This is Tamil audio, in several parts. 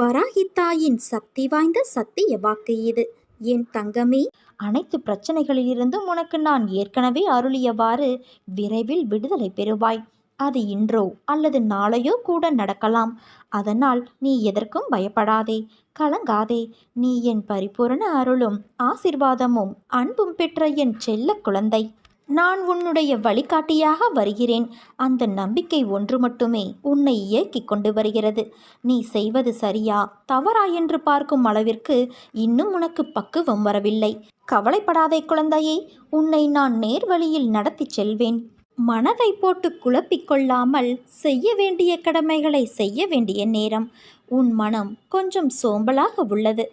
வராகித்தாயின் சக்தி வாய்ந்த சத்திய வாக்கு இது. என் தங்கமே அனைத்து பிரச்சனைகளிலிருந்தும் உனக்கு நான் ஏற்கனவே அருளியவாறு விரைவில் விடுதலை பெறுவாய். அது இன்றோ அல்லது நாளையோ கூட நடக்கலாம். அதனால் நீ எதற்கும் பயப்படாதே. கலங்காதே. நீ என் பரிபூரண அருளும் ஆசிர்வாதமும் அன்பும் பெற்ற என் செல்ல குழந்தை. நான் உன்னுடைய வழிகாட்டியாக வருகிறேன். அந்த நம்பிக்கை ஒன்று மட்டுமே உன்னை இயக்கிக் கொண்டு வருகிறது. நீ செய்வது சரியா தவறா என்று பார்க்கும் அளவிற்கு இன்னும் உனக்கு பக்குவம் வரவில்லை. கவலைப்படாதே குழந்தையே உன்னை நான் நேர்வழியில் நடத்திச் செல்வேன். மனதை போட்டு குழப்பிக்கொள்ளாமல் செய்ய வேண்டிய கடமைகளை செய்ய வேண்டிய நேரம். உன் மனம் கொஞ்சம் சோம்பலாக உள்ளது.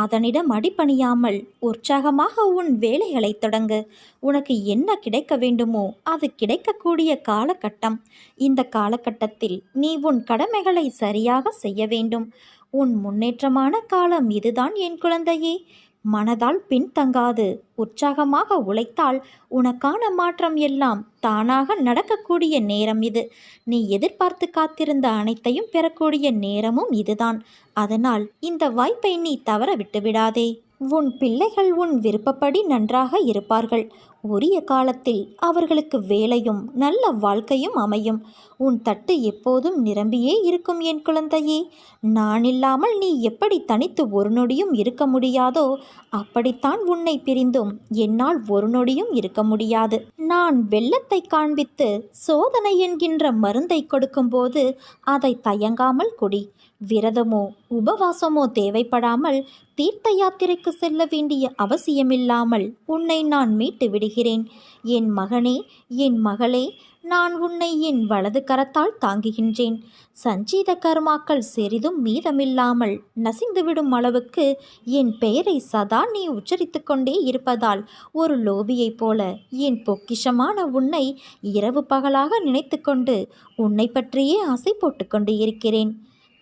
அதனிடம் அடிபணியாமல் உற்சாகமாக உன் வேலைகளை தொடங்கு. உனக்கு என்ன கிடைக்க வேண்டுமோ அது கிடைக்கக்கூடிய காலகட்டம். இந்த காலகட்டத்தில் நீ உன் கடமைகளை சரியாக செய்ய வேண்டும். உன் முன்னேற்றமான காலம் இதுதான் என் குழந்தையே. மனதால் பின்தங்காது உற்சாகமாக உழைத்தால் உனக்கான மாற்றம் எல்லாம் தானாக நடக்கக்கூடிய நேரம் இது. நீ எதிர்பார்த்து காத்திருந்த அனைத்தையும் பெறக்கூடிய நேரமும் இதுதான். அதனால் இந்த வாய்ப்பை நீ தவற விட்டுவிடாதே. உன் பிள்ளைகள் உன் விருப்பப்படி நன்றாக இருப்பார்கள். உரிய காலத்தில் அவர்களுக்கு வேலையும் நல்ல வாழ்க்கையும் அமையும். உன் தட்டு எப்போதும் நிரம்பியே இருக்கும் என் குழந்தையே. நான் இல்லாமல் நீ எப்படி தனித்து ஒரு நொடியும் இருக்க முடியாதோ அப்படித்தான் உன்னை பிரிந்தும் என்னால் ஒரு நொடியும் இருக்க முடியாது. நான் வெள்ளத்தை காண்பித்து சோதனை என்கின்ற மருந்தை கொடுக்கும்போது அதை தயங்காமல் குடி. விரதமோ உபவாசமோ தேவைப்படாமல் தீர்த்த யாத்திரைக்கு செல்ல வேண்டிய அவசியமில்லாமல் உன்னை நான் மீட்டு விடுகிறேன். என் மகனே என் மகளே நான் உன்னை என் வலது கரத்தால் தாங்குகின்றேன். சஞ்சீத கர்மாக்கள் சிறிதும் மீதமில்லாமல் நசிந்துவிடும் அளவுக்கு என் பெயரை சதா நீ உச்சரித்து கொண்டே இருப்பதால் ஒரு லோபியைப் போல என் பொக்கிஷமான உன்னை இரவு பகலாக நினைத்து கொண்டு உன்னை பற்றியே ஆசை போட்டுக்கொண்டு இருக்கிறேன்.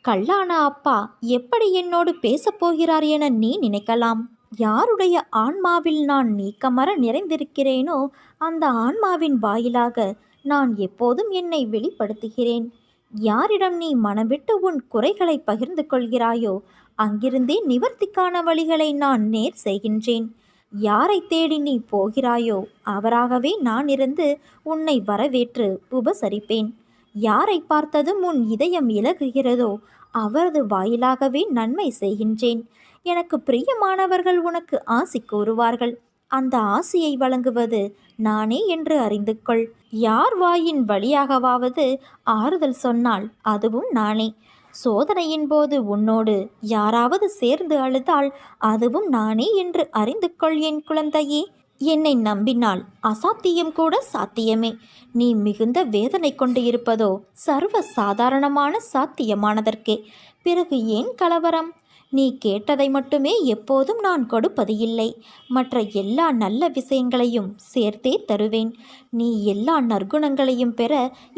கல்லான அப்பா எப்படி என்னோடு பேசப் போகிறார் என நீ நினைக்கலாம். யாருடைய ஆன்மாவில் நான் நீக்கமர நிறைந்திருக்கிறேனோ அந்த ஆன்மாவின் வாயிலாக நான் எப்போதும் என்னை வெளிப்படுத்துகிறேன். யாரிடம் நீ மனவிட்டு உன் குறைகளை பகிர்ந்து கொள்கிறாயோ அங்கிருந்தே நிவர்த்திக்கான வழிகளை நான் நேர் செய்கின்றேன். யாரை தேடி நீ போகிறாயோ அவராகவே நான் இருந்து உன்னை வரவேற்று உபசரிப்பேன். யாரை பார்த்ததும் உன் இதயம் இலகுகிறதோ அவரது வாயிலாகவே நன்மை செய்கின்றேன். எனக்கு பிரியமானவர்கள் உனக்கு ஆசி கூறுவார்கள். அந்த ஆசையை வழங்குவது நானே என்று அறிந்து கொள். யார் வாயின் வழியாகவாவது ஆறுதல் சொன்னால் அதுவும் நானே. சோதனையின் போது உன்னோடு யாராவது சேர்ந்து அழுதால் அதுவும் நானே என்று அறிந்து கொள் என் குழந்தையே. என்னை நம்பினால் அசாத்தியம் கூட சாத்தியமே. நீ மிகுந்த வேதனை கொண்டு இருப்பதோ சர்வ சாதாரணமான சாத்தியமானதற்கே. பிறகு ஏன் கலவரம்? நீ கேட்டதை மட்டுமே எப்போதும் நான் கொடுப்பது இல்லை. மற்ற எல்லா நல்ல விஷயங்களையும் சேர்த்தே தருவேன். நீ எல்லா நற்குணங்களையும் பெற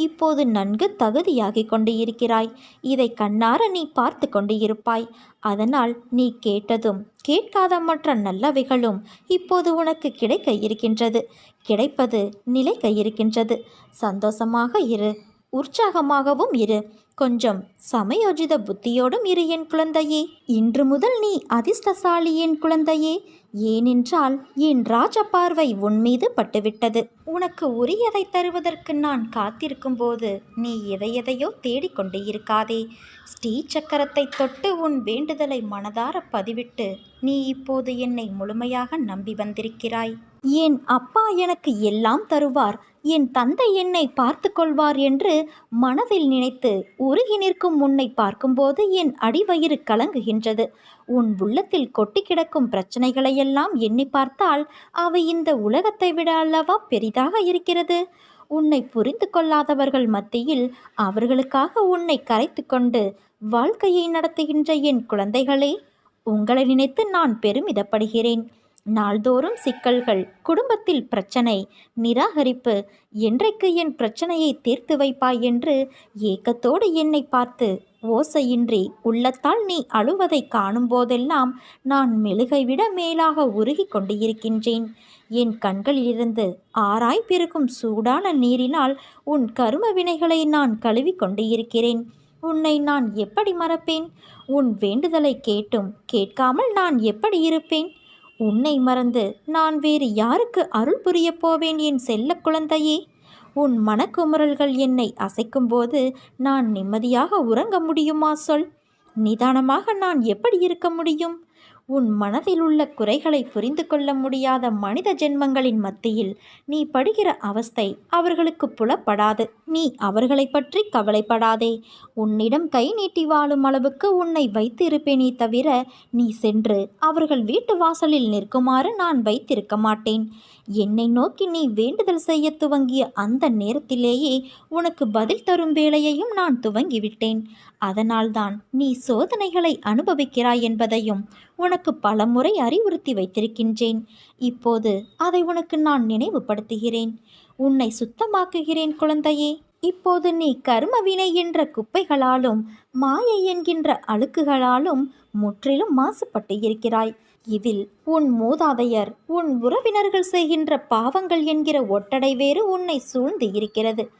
இப்போது நன்கு தகுதியாகி கொண்டு இருக்கிறாய் இதை கண்ணார நீ பார்த்து கொண்டு இருப்பாய் அதனால் நீ கேட்டதும் கேட்காத மற்ற நல்லவைகளும் இப்போது உனக்கு கிடைக்க இருக்கின்றது. கிடைப்பது நிலைக்க இருக்கின்றது. சந்தோஷமாக இரு. உற்சாகமாகவும் இரு. கொஞ்சம் சமயோஜித புத்தியோடும் இரு என் குழந்தையே. இன்று முதல் நீ அதிர்ஷ்டசாலி என் குழந்தையே. ஏனென்றால் என் ராஜ பார்வை உன் மீது பட்டுவிட்டது. உனக்கு உரியதை தருவதற்கு நான் காத்திருக்கும் போது நீ எதையெதையோ தேடிக்கொண்டு இருக்காதே. ஸ்ரீ சக்கரத்தை தொட்டு உன் வேண்டுதலை மனதார பதிவிட்டு நீ இப்போது என்னை முழுமையாக நம்பி வந்திருக்கிறாய். என் அப்பா எனக்கு எல்லாம் தருவார். என் தந்தை என்னை பார்த்து கொள்வார் என்று மனதில் நினைத்து உருகி நிற்கும் உன்னை பார்க்கும்போது என் அடிவயிறு கலங்குகின்றது. உன் உள்ளத்தில் கொட்டி கிடக்கும் பிரச்சனைகளையெல்லாம் எண்ணி பார்த்தால் அவை இந்த உலகத்தை விட அல்லவா பெரிதாக இருக்கிறது? உன்னை புரிந்து கொள்ளாதவர்கள் மத்தியில் அவர்களுக்காக உன்னை கரைத்து கொண்டு வாழ்க்கையை நடத்துகின்ற என் குழந்தைகளே உங்களை நினைத்து நான் பெருமிதப்படுகிறேன். நாள்தோறும் சிக்கல்கள் குடும்பத்தில் பிரச்சனை நிராகரிப்பு என்றைக்கு என் பிரச்சனையை தீர்த்து வைப்பாய்? என்று ஏக்கத்தோடு என்னை பார்த்து ஓசையின்றி உள்ளத்தால் நீ அழுவதை காணும் போதெல்லாம் நான் மெழுகை விட மேலாக உருகி கொண்டு இருக்கின்றேன் என் கண்களிலிருந்து ஆராய் பிறக்கும் சூடான நீரினால் உன் கரும வினைகளை நான் கழுவி கொண்டு இருக்கிறேன் உன்னை நான் எப்படி மறப்பேன்? உன் வேண்டுதலை கேட்டும் கேட்காமல் நான் எப்படி இருப்பேன்? உன்னை மறந்து நான் வேறு யாருக்கு அருள் புரியப் போவேன் என் செல்ல குழந்தையே? உன் மனக்குமுறல்கள் என்னை அசைக்கும்போது நான் நிம்மதியாக உறங்க முடியுமா சொல்? நிதானமாக நான் எப்படி இருக்க முடியும்? உன் மனதில் உள்ள குறைகளை புரிந்து கொள்ள முடியாத மனித ஜென்மங்களின் மத்தியில் நீ படுகிற அவஸ்தை அவர்களுக்கு புலப்படாது. நீ அவர்களை பற்றி கவலைப்படாதே. உன்னிடம் கை நீட்டி வாழும் அளவுக்கு உன்னை வைத்து இருப்பேனே தவிர நீ சென்று அவர்கள் வீட்டு வாசலில் நிற்குமாறு நான் வைத்திருக்க மாட்டேன். என்னை நோக்கி நீ வேண்டுதல் செய்ய துவங்கிய அந்த நேரத்திலேயே உனக்கு பதில் தரும் வேலையையும் நான் துவங்கிவிட்டேன். அதனால்தான் நீ சோதனைகளை அனுபவிக்கிறாய் என்பதையும் உனக்கு பலமுறை அறிவுறுத்தி வைத்திருக்கின்றேன். இப்போது அதை உனக்கு நான் நினைவுபடுத்துகிறேன். உன்னை சுத்தமாக்குகிறேன் குழந்தையே. இப்போது நீ கர்மவினை என்ற குப்பைகளாலும் மாயை என்கின்ற அழுக்குகளாலும் முற்றிலும் மாசுபட்டு இருக்கிறாய். இதில் உன் மூதாதையர் உன் உறவினர்கள் செய்கின்ற பாவங்கள் என்கிற ஒட்டடை வேறு உன்னை சூழ்ந்து இருக்கிறது.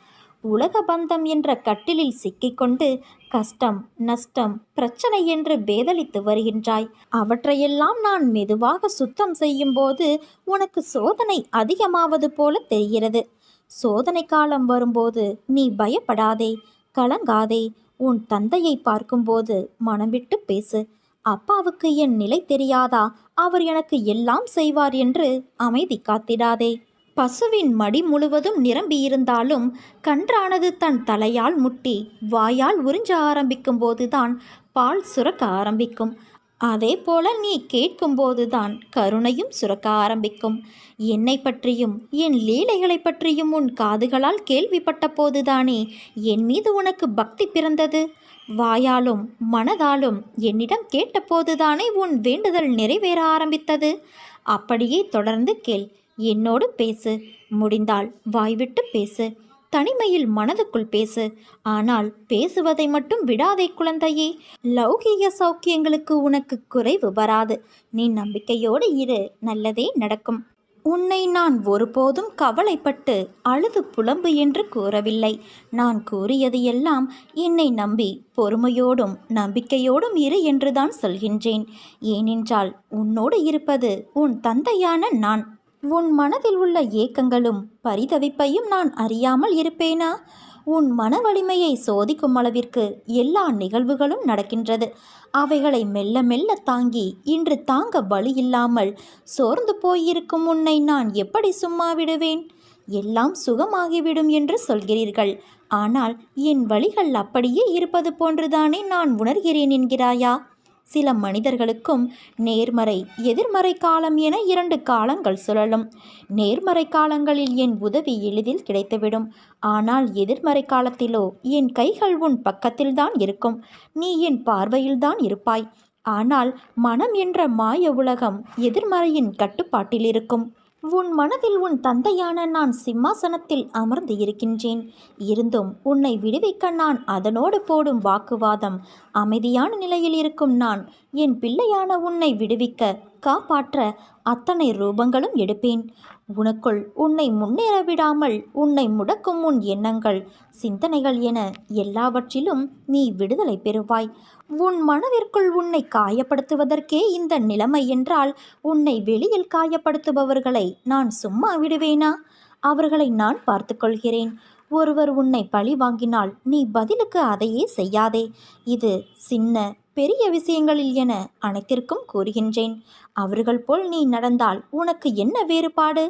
உலக பந்தம் என்ற கட்டிலில் சிக்கிக்கொண்டு கஷ்டம் நஷ்டம் பிரச்சனை என்று பேதலித்து வருகின்றாய். அவற்றையெல்லாம் நான் மெதுவாக சுத்தம் செய்யும்போது உனக்கு சோதனை அதிகமாவது போல தெரிகிறது. சோதனை காலம் வரும்போது நீ பயப்படாதே கலங்காதே. உன் தந்தையை பார்க்கும்போது மனம் விட்டு பேசு. அப்பாவுக்கு என் நிலை தெரியாதா? அவர் எனக்கு எல்லாம் செய்வார் என்று அமைதி காத்திடாதே. பசுவின் மடி முழுவதும் நிரம்பியிருந்தாலும் கன்றானது தன் தலையால் முட்டி வாயால் உறிஞ்ச ஆரம்பிக்கும் போதுதான் பால் சுரக்க ஆரம்பிக்கும். அதே போல நீ கேட்கும்போதுதான் கருணையும் சுரக்க ஆரம்பிக்கும். என்னை பற்றியும் என் லீலைகளை பற்றியும் உன் காதுகளால் கேள்விப்பட்ட போதுதானே? என் மீது உனக்கு பக்தி பிறந்தது? வாயாலும் மனதாலும் என்னிடம் கேட்டபோதுதானே உன் வேண்டுதல் நிறைவேற ஆரம்பித்தது? அப்படியே தொடர்ந்து கேள். என்னோடு பேசு. முடிந்தால் வாய்விட்டு பேசு. தனிமையில் மனதுக்குள் பேசு. ஆனால் பேசுவதை மட்டும் விடாதே குழந்தையே. லௌகீக சௌக்கியங்களுக்கு உனக்கு குறைவு வராது. நீ நம்பிக்கையோடு இரு. நல்லதே நடக்கும். உன்னை நான் ஒருபோதும் கவலைப்பட்டு அழுது புலம்பு என்று கூறவில்லை. நான் கூறியது எல்லாம் என்னை நம்பி பொறுமையோடும் நம்பிக்கையோடும் இரு என்றுதான் சொல்கின்றேன். ஏனென்றால் உன்னோடு இருப்பது உன் தந்தையான நான். உன் மனதில் உள்ள ஏக்கங்களும் பரிதவிப்பையும் நான் அறியாமல் இருப்பேனா? உன் மன வலிமையை சோதிக்கும் அளவிற்கு எல்லா நிகழ்வுகளும் நடக்கின்றது. அவைகளை மெல்ல மெல்ல தாங்கி இன்று தாங்க வழி இல்லாமல் சோர்ந்து போயிருக்கும் உன்னை நான் எப்படி சும்மா விடுவேன்? எல்லாம் சுகமாகிவிடும் என்று சொல்கிறீர்கள். ஆனால் என் வழிகள் அப்படியே இருப்பது போன்றுதானே நான் உணர்கிறேன் என்கிறாயா? சில மனிதர்களுக்கும் நேர்மறை எதிர்மறை காலம் என இரண்டு காலங்கள் சுழலும். நேர்மறை காலங்களில் என் உதவி எளிதில் கிடைத்துவிடும். ஆனால் எதிர்மறை காலத்திலோ என் கைகள் உன் பக்கத்தில்தான் இருக்கும். நீ என் பார்வையில்தான் இருப்பாய். ஆனால் மனம் என்ற மாய உலகம் எதிர்மறையின் கட்டுப்பாட்டில் இருக்கும். உன் மனதில் உன் தந்தையான நான் சிம்மாசனத்தில் அமர்ந்து இருக்கின்றேன். இருந்தும் உன்னை விடுவிக்க நான் அதனோடு போடும் வாக்குவாதம் அமைதியான நிலையில் இருக்கும் நான். என் பிள்ளையான உன்னை விடுவிக்க காப்பாற்ற அத்தனை ரூபங்களும் எடுப்பேன். உனக்குள் உன்னை முன்னேற விடாமல் உன்னை முடக்கும் உன் எண்ணங்கள் சிந்தனைகள் என எல்லாவற்றிலும் நீ விடுதலை பெறுவாய். உன் மனதிற்குள் உன்னை காயப்படுத்துவதற்கே இந்த நிலைமை என்றால் உன்னை வெளியில் காயப்படுத்துபவர்களை நான் சும்மா விடுவேனா? அவர்களை நான் பார்த்துக்கொள்கிறேன். ஒருவர் உன்னை பழி வாங்கினால் நீ பதிலுக்கு அதையே செய்யாதே. இது சின்ன பெரிய விஷயங்களில் என அனைத்திற்கும் கூறுகின்றேன். அவர்கள் போல் நீ நடந்தால் உனக்கு என்ன வேறுபாடு?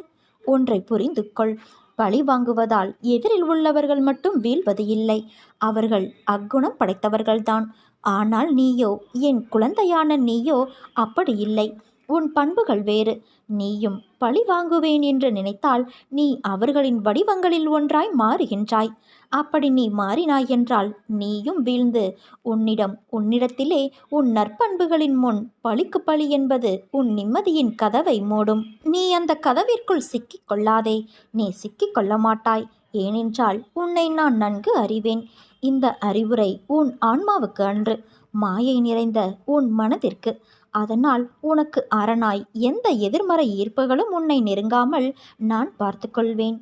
ஒன்றை புரிந்து கொள். பழி வாங்குவதால் எதிரில் உள்ளவர்கள் மட்டும் வீழ்வது இல்லை. அவர்கள் அக்குணம் படைத்தவர்கள்தான். ஆனால் நீயோ என் குழந்தையான நீயோ அப்படி இல்லை. உன் பண்புகள் வேறு. நீயும் பழி வாங்குவேன் என்று நினைத்தால் நீ அவர்களின் வடிவங்களில் ஒன்றாய் மாறுகின்றாய். அப்படி நீ மாறினாய் என்றால் நீயும் வீழ்ந்து உன்னிடம் உன்னிடத்திலே உன் நற்பண்புகளின் முன் பழிக்கு பழி என்பது உன் நிம்மதியின் கதவை மூடும். நீ அந்த கதவிற்குள் சிக்கிக் கொள்ளாதே. நீ சிக்கிக் கொள்ள மாட்டாய். ஏனென்றால் உன்னை நான் நன்கு அறிவேன். இந்த அறிவுரை உன் ஆன்மாவுக்கு அன்று மாயை நிறைந்த உன் மனதிற்கு. அதனால் உனக்கு அரணாய் எந்த எதிர்மறை ஈர்ப்புகளும் உன்னை நெருங்காமல் நான் பார்த்துக்கொள்வேன்.